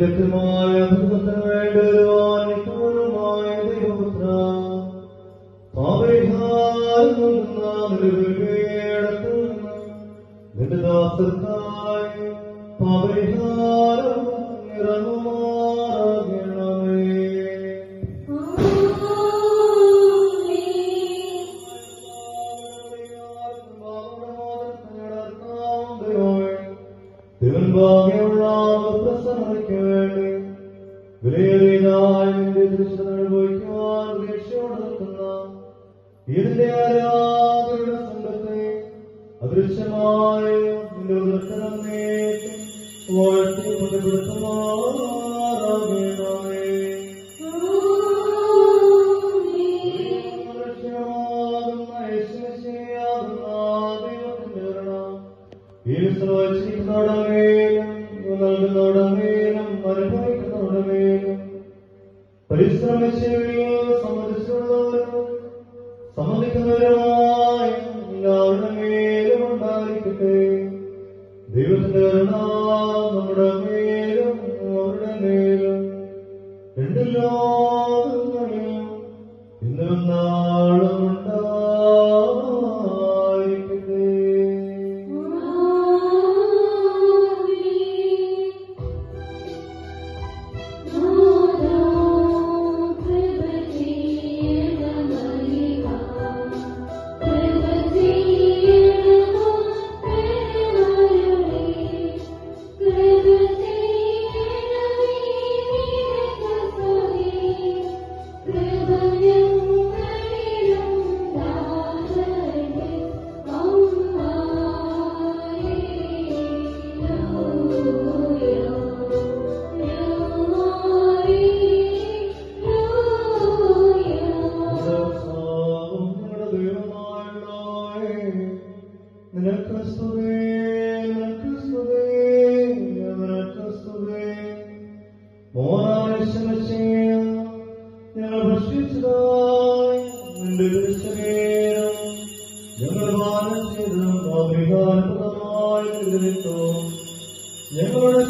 കൃത്യമായ വേണ്ടി തിരുമ്പാകെയുള്ള പ്രസന്നതയ്ക്ക് വേണ്ടി വിലയേറിയതായ നിന്റെ ദൃശ്യം അനുഭവിക്കുവാൻ പ്രതീക്ഷയോടെ നിൽക്കുന്ന ഇതിന്റെ ആരാധനയുടെ സംഘത്തെ അദൃശ്യമായ നിന്റെ ഉദർശനം നേടി വാഴ്ത്തി മുതലെടുത്തുമാറാകണമേ ദൈവത്തിന്റെ നമ്മുടെ മേലും അവരുടെ മേലും രണ്ട് അഭിമാനപ്രദമായി നിലനിൽക്കും ഞങ്ങളുടെ